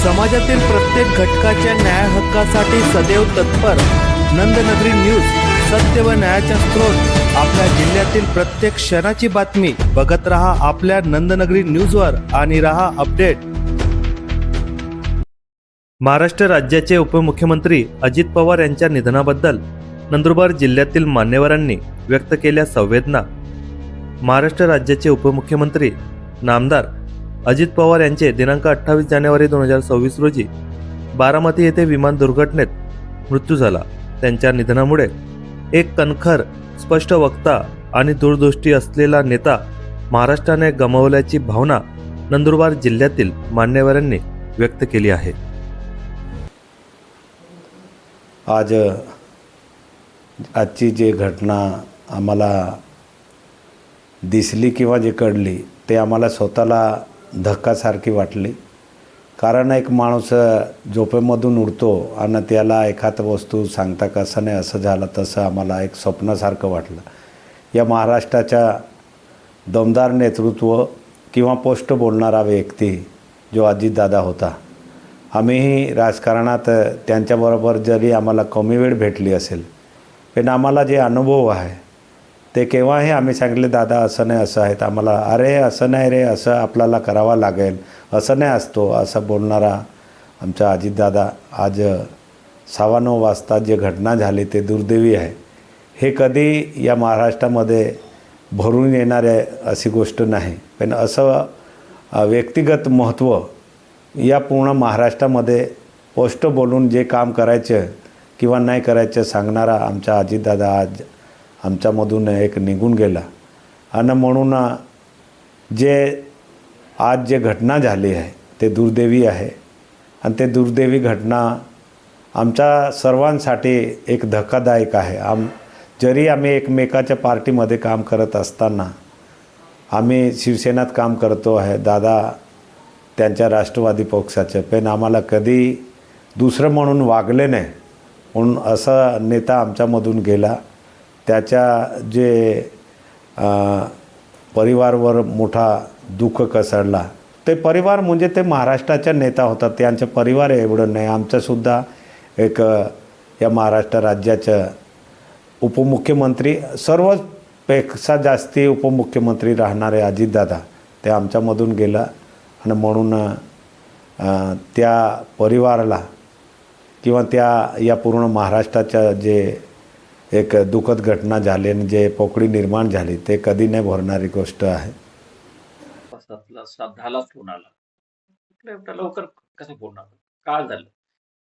समाजातील प्रत्येक घटकाच्या न्याय हक्कासाठी सदैव तत्पर. नंदनगरी न्यूज सत्य व न्यायाचा स्रोत. आपल्या जिल्ह्यातील प्रत्येक क्षणाची बातमी. बघत रहा आपल्या नंदनगरी न्यूजवर आणि रहा अपडेट. महाराष्ट्र राज्याचे उपमुख्यमंत्री अजित पवार यांच्या निधनाबद्दल नंदुरबार जिल्ह्यातील मान्यवरांनी व्यक्त केल्या संवेदना. महाराष्ट्र राज्याचे उपमुख्यमंत्री नामदार अजित पवार यांचे दिनांक अठ्ठावीस जानेवारी दोन हजार सव्वीस रोजी बारामती येथे विमान दुर्घटनेत मृत्यू झाला. त्यांच्या निधनामुळे एक कणखर स्पष्ट वक्ता आणि दूरदृष्टी असलेला नेता महाराष्ट्राने गमावल्याची भावना नंदुरबार जिल्ह्यातील मान्यवरांनी व्यक्त केली आहे. आज आजची जी घटना आम्हाला दिसली किंवा जे कळली ते आम्हाला स्वतःला धक्कासारखी वाटली. कारण एक माणूस झोपेमधून उडतो आणि त्याला एखाद वस्तू सांगता कसं नाही असं झालं तसं आम्हाला एक स्वप्नासारखं वाटलं. या महाराष्ट्राच्या दमदार नेतृत्व किंवा पोस्ट बोलणारा व्यक्ती जो अजितदादा होता आम्हीही राजकारणात त्यांच्याबरोबर जरी आम्हाला कमी वेळ भेटली असेल पण आम्हाला जे अनुभव आहे ते केव्हाही आम्ही सांगितले दादा असं नाही असं आहेत आम्हाला अरे असं नाही रे असं आपल्याला करावं लागेल. असं नाही असतो असं बोलणारा आमचा अजितदादा आज सव्वा नऊ वाजता जे घटना झाली ते दुर्दैवी आहे. हे कधी या महाराष्ट्रामध्ये भरून येणारे अशी गोष्ट नाही. पण असं व्यक्तिगत महत्त्व या पूर्ण महाराष्ट्रामध्ये पोस्ट बोलून जे काम करायचं किंवा नाही करायचं सांगणारा आमचा अजितदादा आज आमच्यामधून एक निघून गेला. आणि म्हणून जे आज जे घटना झाली आहे ते दुर्दैवी आहे. आणि ते दुर्दैवी घटना आमच्या सर्वांसाठी एक धक्कादायक आहे. आम जरी आम्ही एकमेकाच्या पार्टीमध्ये काम करत असताना आम्ही शिवसेनात काम करतो आहे दादा त्यांच्या राष्ट्रवादी पक्षाचं पण आम्हाला कधी दुसरं म्हणून वागले नाही. म्हणून असा नेता आमच्यामधून गेला. त्याच्या जे परिवारवर मोठा दुःख कसरला ते परिवार म्हणजे ते महाराष्ट्राच्या नेता होतात. त्यांचं परिवार एवढं नाही. आमचंसुद्धा एक या महाराष्ट्र राज्याचं उपमुख्यमंत्री सर्वपेक्षा जास्ती उपमुख्यमंत्री राहणारे अजितदादा ते आमच्यामधून गेला आणि म्हणून त्या परिवाराला किंवा त्या या पूर्ण महाराष्ट्राच्या जे एक दुःखद घटना झाली आणि जे पोकळी निर्माण झाली ते कधी नाही भरणारी गोष्ट आहे. श्राद्धाला फोन आला. लवकर कसं फोन आला? काय झालं?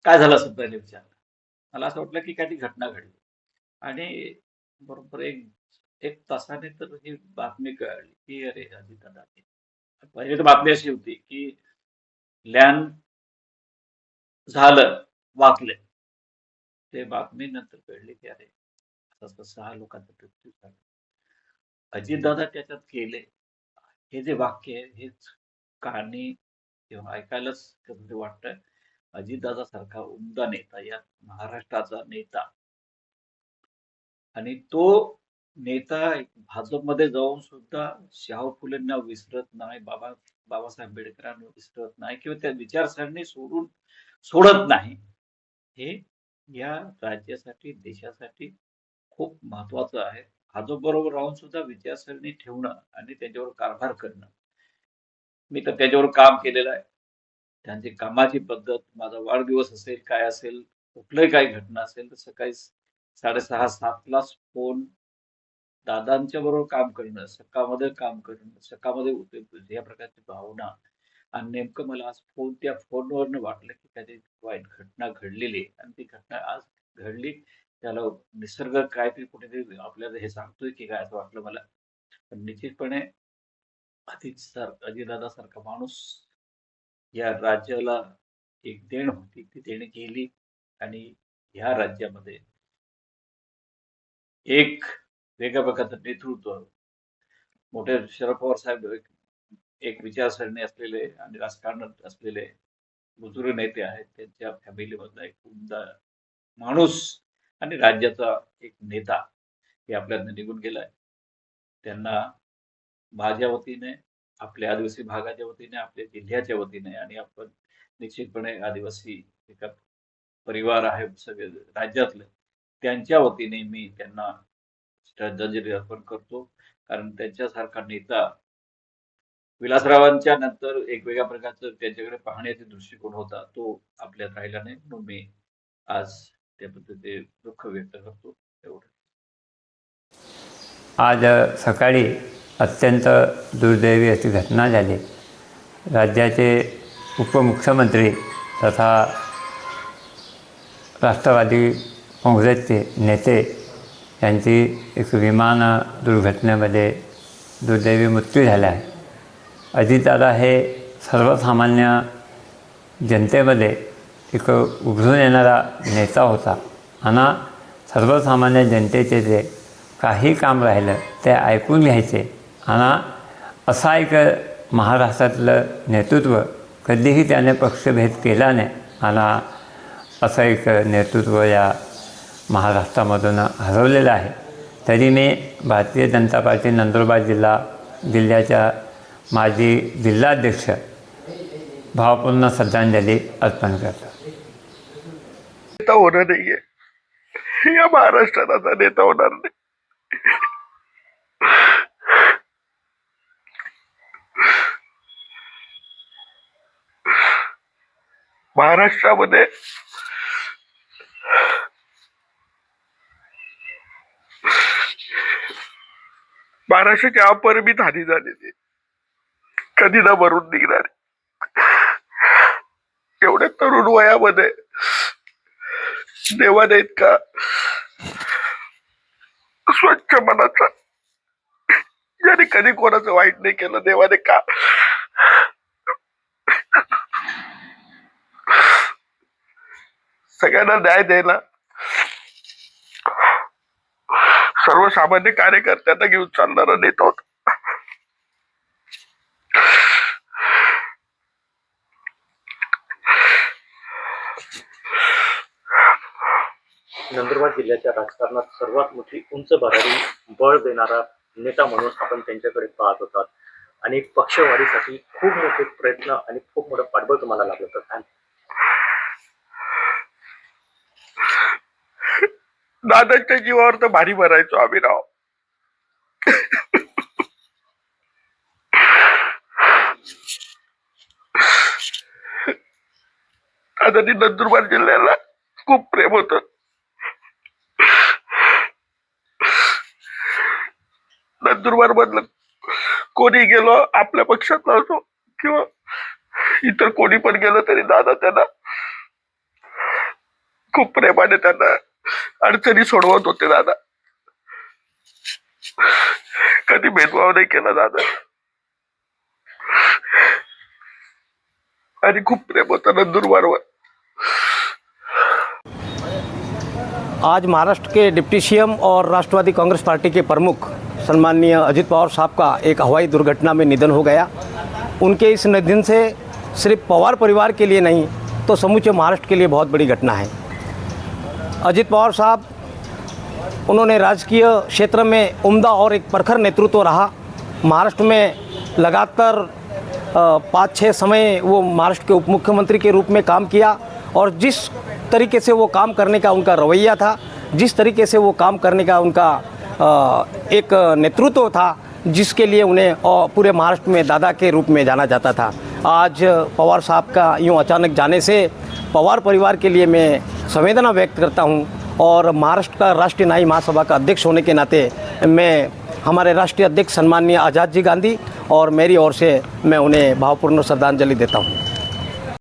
काय झालं असं पहिले विचारलं. मला असं वाटलं की काही घटना घडली. आणि बरोबर एक एक तासाने तर ही बातमी कळली की अरे दादा. पहिली तर बातमी अशी होती की लॅन झालं वाचले ते बातमी नंतर कळली की अरे तसं सहा लोकांचा मृत्यू झाला. अजितदादा त्याच्यात गेले. हे जे वाक्य आहे हेच कहाणी किंवा ऐकायलाच कसं वाटतं अजितदादा सारखा उमदा नेता या महाराष्ट्राचा नेता. आणि तो नेता भाजपमध्ये जाऊन सुद्धा शाहू फुलेंना विसरत नाही बाबा बाबासाहेब आंबेडकरांना विसरत नाही किंवा त्या विचारसरणी सोडून सोडत नाही. हे या राज्यासाठी देशासाठी खूप महत्वाचं आहे. आजोबरोबर राहून सुद्धा विचारसरणी ठेवणं आणि त्याच्यावर कारभार करणं. मी तर त्याच्यावर काम केलेलं आहे. त्यांची कामाची पद्धत माझा वाढदिवस असेल काय असेल कुठलंही काही घटना असेल तर सकाळी साडेसहा सातलाच फोन दादांच्या बरोबर काम करणं सकाळमध्ये काम करणं सकाळमध्ये उठे या प्रकारची भावना. आणि नेमकं मला आज फोन त्या फोनवरनं वाटलं की त्याची वाईट घटना घडलेली आहे. आणि ती घटना आज घडली. त्याला निसर्ग काहीतरी कुठेतरी आपल्याला हे सांगतोय की काय असं वाटलं मला. पण निश्चितपणे अजित सार अजितदादा सारखा माणूस या राज्याला एक देण होती. ती देण केली आणि ह्या राज्यामध्ये एक वेगळ्या प्रकारचं नेतृत्व मोठे शरद पवार साहेब एक, एक विचारसरणी असलेले आणि राजकारणात असलेले बुजुर्ग नेते आहेत. त्यांच्या फॅमिलीमधला एक उमदा माणूस आणि राज्याचा एक नेता हे आपल्याला निघून गेलाय. त्यांना माझ्या वतीने आपल्या आदिवासी भागाच्या वतीने आपल्या जिल्ह्याच्या वतीने आणि आपण निश्चितपणे आदिवासी एका परिवार आहे सगळे राज्यातले त्यांच्या वतीने मी त्यांना श्रद्धांजली अर्पण करतो कारण त्यांच्यासारखा नेता विलासरावांच्या नंतर एक वेगळ्या प्रकारचं त्यांच्याकडे पाहण्याचा दृष्टिकोन होता तो आपल्यात राहिला नाही म्हणून मी आज त्याबद्दल ते दुःख व्यक्त करतो एवढं. आज सकाळी अत्यंत दुर्दैवी अशी घटना झाली. राज्याचे उपमुख्यमंत्री तथा राष्ट्रवादी काँग्रेसचे नेते यांची एक विमान दुर्घटनेमध्ये दुर्दैवी मृत्यू झाला आहे. अजितदादा हे सर्वसामान्य जनतेमध्ये एक उभरून येणारा नेता होता. आणि सर्वसामान्य जनतेचे जे काही काम राहिलं ते ऐकून घ्यायचे. आणि असा एक महाराष्ट्रातलं नेतृत्व कधीही त्याने पक्षभेद केला नाही. आणि असं एक नेतृत्व या महाराष्ट्रामधून हरवलेलं आहे. तरी मी भारतीय जनता पार्टी नंदुरबार जिल्हा जिल्ह्याच्या माजी जिल्हाध्यक्ष भावपूर्ण श्रद्धांजली अर्पण करतो. नेता होणार नाहीये. या महाराष्ट्रात आता नेता होणार नाही. महाराष्ट्रामध्ये महाराष्ट्राची अपरिमित हानी झालेली कधी ना भरून निघणार. एवढ्या तरुण वयामध्ये देवाने इतका स्वच्छ मनाचा ज्याने कधी कोणाचं वाईट नाही केलं देवाने का सगळ्यांना न्याय द्यायला सर्वसामान्य कार्यकर्त्यांना घेऊन चालणारा नेता होता. नंदुरबार जिल्ह्याच्या राजकारणात सर्वात मोठी उंच भरारी बळ देणारा नेता म्हणून आपण त्यांच्याकडे पाहत होतात. आणि पक्षवाढीसाठी खूप मोठे प्रयत्न आणि खूप मोठं पाठबळ तुम्हाला लागलं होतं. काय दादाच्या जीवावर तर भारी भरायचो आम्ही राव. दादानी नंदुरबार जिल्ह्याला खूप प्रेम होत. नंदुरबार मधलं कोणी गेलो आपल्या पक्षातला असो किंवा इतर कोणी पण गेलं तरी दादा त्यांना खूप प्रेमाने त्यांना अडचणी सोडवत होते दादा. कधी भेदभाव नाही केला दादा. आणि खूप प्रेम होतं नंदुरबारवर आज महाराष्ट्र के डिप्टी सीएम और राष्ट्रवादी कांग्रेस पार्टी के प्रमुख सम्माननीय अजित पवार साहब का एक हवाई दुर्घटना में निधन हो गया। उनके इस निधन से सिर्फ़ पवार परिवार के लिए नहीं तो समूचे महाराष्ट्र के लिए बहुत बड़ी घटना है। अजित पवार साहब, उन्होंने राजकीय क्षेत्र में उम्दा और एक प्रखर नेतृत्व रहा। महाराष्ट्र में लगातार पाँच छः समय वो महाराष्ट्र के उप मुख्यमंत्री के रूप में काम किया और जिस तरीके से वो काम करने का उनका रवैया था, जिस तरीके से वो काम करने का उनका एक नेतृत्व था जिसके लिए उन्हें पूरे महाराष्ट्र में दादा के रूप में जाना जाता था। आज पवार साहब का यूँ अचानक जाने से पवार परिवार के लिए मैं संवेदना व्यक्त करता हूँ और महाराष्ट्र का राष्ट्रीय न्यायी महासभा का अध्यक्ष होने के नाते मैं, हमारे राष्ट्रीय अध्यक्ष सम्माननीय आज़ाद जी गांधी और मेरी ओर से मैं उन्हें भावपूर्ण श्रद्धांजलि देता हूँ।